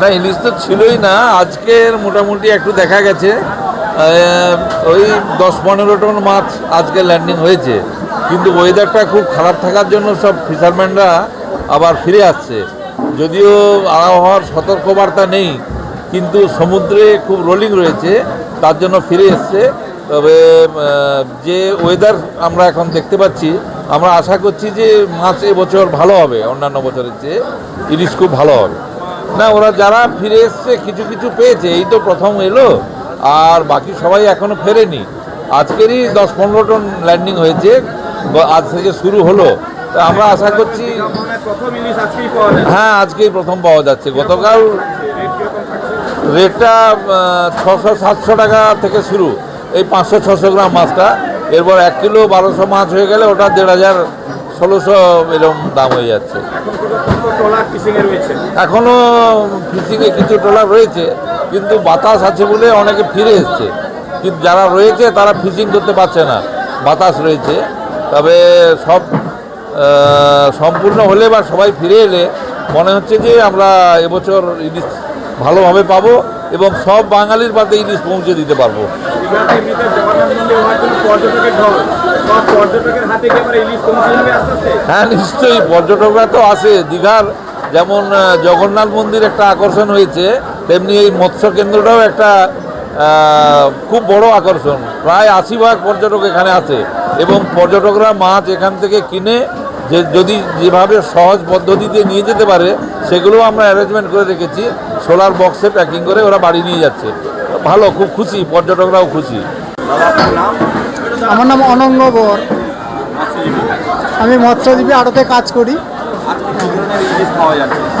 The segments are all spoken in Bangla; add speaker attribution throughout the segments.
Speaker 1: না, ইলিশ তো ছিলই না। আজকের মোটামুটি একটু দেখা গেছে। ওই দশ পনেরো টন মাছ আজকে ল্যান্ডিং হয়েছে। কিন্তু ওয়েদারটা খুব খারাপ থাকার জন্য সব ফিশারম্যানরা আবার ফিরে আসছে। যদিও আবহাওয়ার সতর্কবার্তা নেই, কিন্তু সমুদ্রে খুব রোলিং রয়েছে, তার জন্য ফিরে এসছে। তবে যে ওয়েদার আমরা এখন দেখতে পাচ্ছি, আমরা আশা করছি যে মাছ এবছর ভালো হবে, অন্যান্য বছরের চেয়ে। ইলিশ খুব ভালো হবে। না, ওরা যারা ফিরে এসছে, কিছু কিছু পেয়েছে, এই তো প্রথম এলো, আর বাকি সবাই এখনও ফেরেনি। আজকেরই দশ পনেরো টন ল্যান্ডিং হয়েছে আজ থেকে শুরু হলো। আমরা আশা করছি হ্যাঁ আজকেই প্রথম পাওয়া যাচ্ছে। গতকাল রেটটা ছশো সাতশো টাকা থেকে শুরু। এই পাঁচশো, ছশো গ্রাম মাছটা। এরপর এক কিলো বারোশো মাছ হয়ে গেলে ওটা দেড় হাজার ষোলোশো এরকম দাম হয়ে যাচ্ছে। এখনও ফিশিংয়ে কিছু ট্রলার রয়েছে, কিন্তু বাতাস আছে বলে অনেকে ফিরে এসছে। কিন্তু যারা রয়েছে, তারা ফিশিং করতে পারছে না। বাতাস রয়েছে। তবে সব সম্পূর্ণ হলে বা সবাই ফিরে এলে মনে হচ্ছে যে আমরা এবছর ইলিশ ভালোভাবে পাবো এবং সব বাঙালির পাতে ইলিশ পৌঁছে দিতে পারব। হ্যাঁ নিশ্চয়ই। পর্যটকরা তো আসে দীঘার যেমন জগন্নাথ মন্দির একটা আকর্ষণ হয়েছে তেমনি এই মৎস্য কেন্দ্রটাও একটা খুব বড় আকর্ষণ। প্রায় আশি ভাগ পর্যটক এখানে আছে। এবং পর্যটকরা মাছ এখান থেকে কিনে যে যদি যেভাবে সহজ পদ্ধতিতে নিয়ে যেতে পারে সেগুলো আমরা অ্যারেঞ্জমেন্ট করে রেখেছি। সোলার বক্সে প্যাকিং করে ওরা বাড়ি নিয়ে যাচ্ছে। ভালো খুব খুশি। পর্যটকরাও খুশি।
Speaker 2: আমার নাম অনঙ্গ বর। আমি মৎস্যজীবী আড়তে কাজ করি।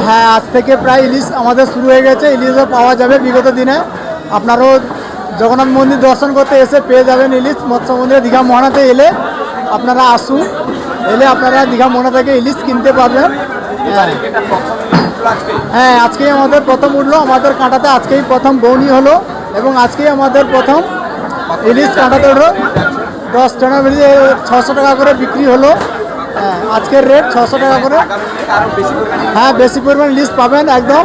Speaker 2: হ্যাঁ আজ থেকে প্রায় ইলিশ আমাদের শুরু হয়ে গেছে। ইলিশও পাওয়া যাবে বিগত দিনে। আপনারাও জগন্নাথ মন্দির দর্শন করতে এসে পেয়ে যাবেন ইলিশ। মৎস্য মন্দিরে দীঘা মোহনাতে এলে আপনারা আসুন। এলে আপনারা দীঘা মোহনা থেকে ইলিশ কিনতে পারবেন। হ্যাঁ আজকেই আমাদের প্রথম উঠল। আমাদের কাঁটাতে আজকেই প্রথম বৌনি হলো এবং আজকেই আমাদের প্রথম ইলিশ কাঁটাতে উঠল। দশ টাকা বেরিয়ে ছশো টাকা করে বিক্রি হলো। হ্যাঁ আজকের রেট ছশো টাকা করে। হ্যাঁ বেশি পরিমাণ লিস্ট পাবেন একদম।